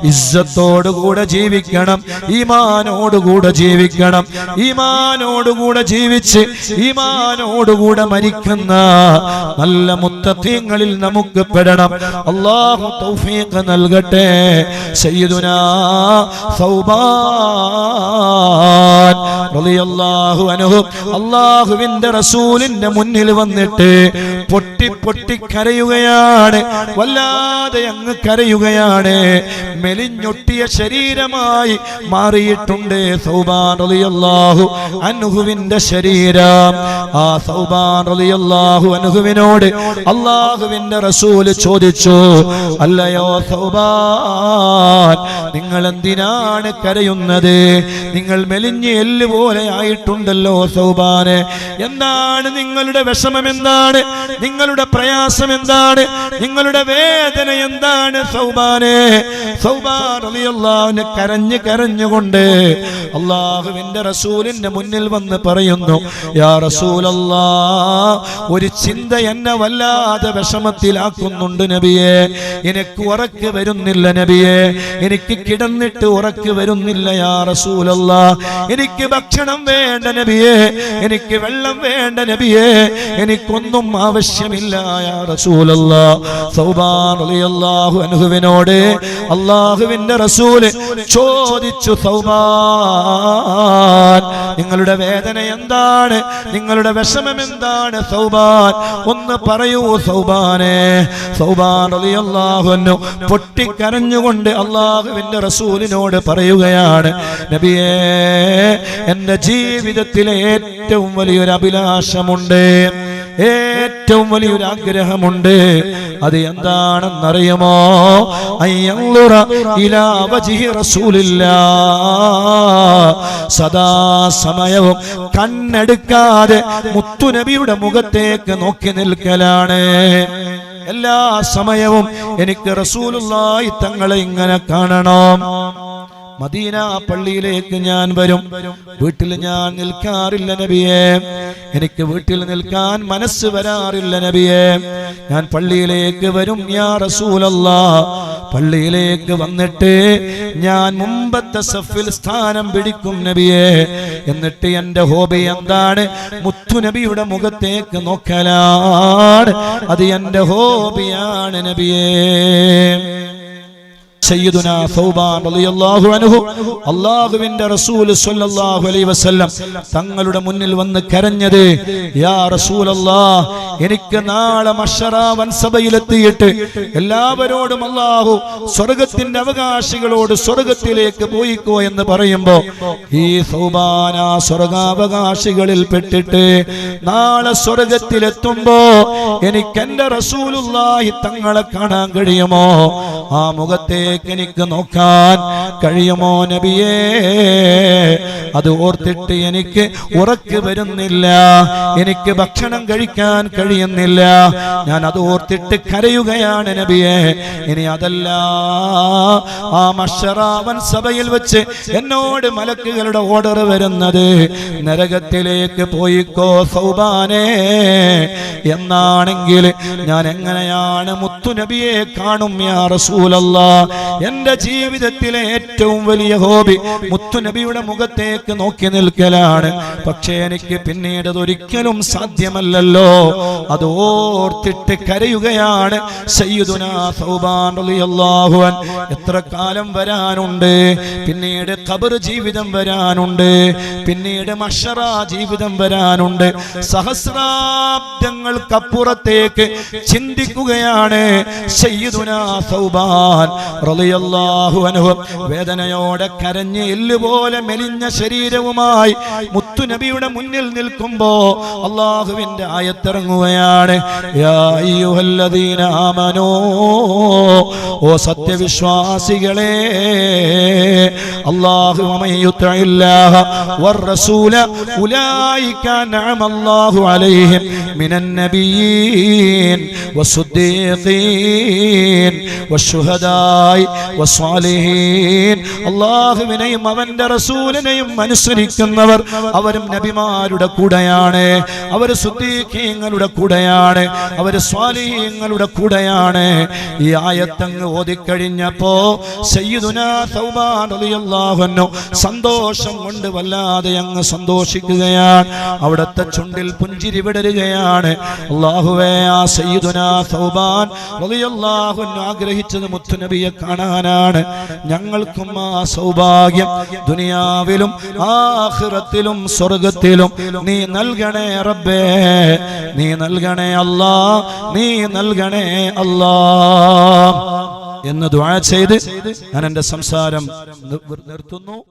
ഇസ്സത്തോടുകൂടെ ജീവിക്കണം ഈമാനോടുകൂടെ ജീവിക്കണം. ഈമാനോടുകൂടെ ജീവിച്ച് ഈമാനോടുകൂടെ മരിക്കുന്ന നല്ല മുത്തീങ്ങളിൽ നമുക്ക് പെടണം. അള്ളാഹു തൗഫീഖ് നൽകട്ടെ. സയ്യിദുനാ സൗബാൻ റളിയല്ലാഹു അൻഹു. അള്ളാഹുവിന്റെ റസൂലിന്റെ മുന്നിൽ വന്നിട്ട് പൊട്ടി പൊട്ടി കരയുകയാണ്. വല്ലാതെ അങ്ങ് കരയുകയാണ്. മെലിഞ്ഞൊട്ടിയ ശരീരമായി മാറിയിട്ടുണ്ട് സൗബാൻ അൻഹുവിന്റെ ശരീരം. ആ സൗബാൻ അൻഹുവിനോട് അള്ളാഹുവിന്റെ റസൂൽ ചോദിച്ചു അല്ലയോ സൗബാൻ നിങ്ങൾ എന്തിനാണ് കരയുന്നത്? നിങ്ങൾ മെലിഞ്ഞ് എല്ല് പോലെ ആയിട്ടുണ്ടല്ലോ സൗബാന്. എന്താണ് നിങ്ങളുടെ വിഷമം എന്താണ്? നിങ്ങളുടെ പ്രയാസം എന്താണ്? നിങ്ങളുടെ വേദന എന്താണ് സൗബാനെ? റളിയല്ലാഹുവിന് കരഞ്ഞ് കരഞ്ഞുകൊണ്ട് അള്ളാഹുവിന്റെ റസൂലിന്റെ മുന്നിൽ വന്ന് പറയുന്നു യാ റസൂലല്ലാ ഒരു ചിന്ത എന്നെ വല്ലാതെ വിഷമത്തിലാക്കുന്നുണ്ട് നബിയെ. എനിക്ക് ഉറക്ക് വരുന്നില്ല നബിയെ. എനിക്ക് കിടന്നിട്ട് ഉറക്ക് വരുന്നില്ല യാ റസൂലല്ലാ എനിക്ക് ഭക്ഷണം വേണ്ട നബിയെ. എനിക്ക് വെള്ളം വേണ്ട നബിയെ. എനിക്കൊന്നും ആവശ്യമില്ല യാ റസൂലല്ലാ അനുഹുവിനോട് അൻഹുവിനോട് അള്ളാഹുവിന്റെ റസൂൽ ചോദിച്ചു സൗബാൻ നിങ്ങളുടെ വേദന എന്താണ്? നിങ്ങളുടെ വിഷമം എന്താണ് സൗബാൻ? ഒന്ന് പറയൂ സൗബാനെ. സൗബാൻ അള്ളാഹുനു പൊട്ടിക്കരഞ്ഞുകൊണ്ട് അള്ളാഹുവിന്റെ റസൂലിനോട് പറയുകയാണ് നബിയേ എന്റെ ജീവിതത്തിലെ ഏറ്റവും വലിയൊരു അഭിലാഷമുണ്ട്. ഏറ്റവും വലിയൊരു ആഗ്രഹമുണ്ട്. അത് എന്താണെന്നറിയുമോ? അയ്യങ്ലുറ ഇലാ വജിഹി റസൂലില്ലാ സദാ സമയവും കണ്ണെടുക്കാതെ മുത്തുനബിയുടെ മുഖത്തേക്ക് നോക്കി നിൽക്കലാണ്. എല്ലാ സമയവും എനിക്ക് റസൂലുള്ളാഹി തങ്ങളെ ഇങ്ങനെ കാണണം. മദീന പള്ളിയിലേക്ക് ഞാൻ വരും. വീട്ടിൽ ഞാൻ നിൽക്കാറില്ല നബിയെ. എനിക്ക് വീട്ടിൽ നിൽക്കാൻ മനസ്സ് വരാറില്ല നബിയെ. ഞാൻ പള്ളിയിലേക്ക് വരും യാ റസൂലല്ല പള്ളിയിലേക്ക് വന്നിട്ട് ഞാൻ മുമ്പത്തെ സഫിൽ സ്ഥാനം പിടിക്കും നബിയെ. എന്നിട്ട് എന്റെ ഹോബി എന്താണ്? മുത്തു നബിയുടെ മുഖത്തേക്ക് നോക്കലാണ്. അത് എന്റെ ഹോബിയാണ് നബിയേ. സയ്യിദുനാ ഫൗബാൻ റളിയല്ലാഹു അൻഹു അല്ലാഹുവിന്റെ റസൂൽ സ്വല്ലല്ലാഹു അലൈഹി വസല്ലം തങ്ങളുടെ മുന്നിൽ വന്ന് കരഞ്ഞത് യാ റസൂലല്ലാഹ് എനിക്ക് നാളെ മഷറ വൻസഭയിലെത്തിയിട്ട് എല്ലാവരോടും അല്ലാഹു സ്വർഗത്തിന്റെ അവകാശികളോട് സ്വർഗത്തിലേക്ക് പോയിക്കോ എന്ന് പറയുമ്പോൾ ഈ സൗബാന സ്വർഗാവകാശികളിൽ പെട്ടിട്ട് നാളെ സ്വർഗത്തിലെത്തുമ്പോ എനിക്ക് എന്റെ റസൂലുള്ളാഹി തങ്ങളെ കാണാൻ കഴിയുമോ? ആ മുഖത്തേക്ക് എനിക്ക് നോക്കാൻ കഴിയുമോ നബിയേ? അത് ഓർത്തിട്ട് എനിക്ക് ഉറക്ക് വരുന്നില്ല. എനിക്ക് ഭക്ഷണം കഴിക്കാൻ കഴിയുന്നില്ല. ഞാൻ അത് ഓർത്തിട്ട് കരയുകയാണ് നബിയെ. ഇനി അതല്ല. ആ മഷറാവൻ സഭയിൽ വെച്ച് എന്നോട് മലക്കുകളുടെ ഓർഡർ വരുന്നത്. നരകത്തിലേക്ക് പോയിക്കോ സൗബാനേ. എന്നാണെങ്കിൽ ഞാൻ എങ്ങനെയാണ് മുത്തുനബിയെ കാണും യാ റസൂലല്ല? എന്റെ ജീവിതത്തിലെ ഏറ്റവും വലിയ ഹോബി മുത്തുനബിയുടെ മുഖത്തേക്ക് നോക്കി നിൽക്കലാണ്. പക്ഷേ എനിക്ക് പിന്നീട് അതൊരിക്കലും സാധ്യമല്ലല്ലോ. അത് ഓർത്തിട്ട് കരയുകയാണ് എത്ര കാലം വരാനുണ്ട്? പിന്നീട് ഖബർ ജീവിതം വരാനുണ്ട്. പിന്നീട് മഷറ ജീവിതം വരാനുണ്ട്. സഹസ്രാബ്ദങ്ങൾക്കപ്പുറത്തേക്ക് ചിന്തിക്കുകയാണ് വേദനയോടെ കരഞ്ഞ് എല്ലുപോലെ മെലിഞ്ഞ ശരീരവുമായി മുത്തുനബിയുടെ മുന്നിൽ നിൽക്കുമ്പോ അള്ളാഹുവിന്റെ ആയത്തിറങ്ങുകയാണ്. ഓ സത്യവിശ്വാസികളെ അല്ലാഹു വമൻ യുത്ഇല്ലാഹ والرسول أولئك نعم الله عليهم من النبيين والصديقين والشهداء വസ്വാലിഹീൻ അള്ളാഹുവിനെയും അവന്റെ റസൂലിനെയും അനുസരിക്കുന്നവർ അവരും നബിമാരുടെ കൂടെയാണ് അവർ സുദ്ദീഖീങ്ങളുടെ കൂടെയാണ് അവർ സ്വാലിഹീങ്ങളുടെ കൂടെയാണ് ഈ ആയത്തങ്ങ് ഓതിക്കഴിഞ്ഞപ്പോ സയ്യിദുനാ തൗബാൻ റളിയല്ലാഹു അൻഹു സന്തോഷം കൊണ്ട് വല്ലാതെ അങ്ങ് സന്തോഷിക്കുകയാണ്. അവിടുത്തെ ചുണ്ടിൽ പുഞ്ചിരി വിടരുകയാണ്. ആ സയ്യിദുനാ സൗബാൻ ആഗ്രഹിച്ചത് മുത്തുനബിയെ കാണാനാണ്. ഞങ്ങൾക്കും ആ സൗഭാഗ്യം ദുനിയാവിലും ആഹ്റത്തിലും സ്വർഗത്തിലും. നീ നൽകണേ റബ്ബേ നീ നൽകണേ അല്ലാ നീ നൽകണേ അല്ലാ എന്ന് ദുആ ചെയ്ത് ഞാൻ എന്റെ സംസാരം നിർത്തുന്നു.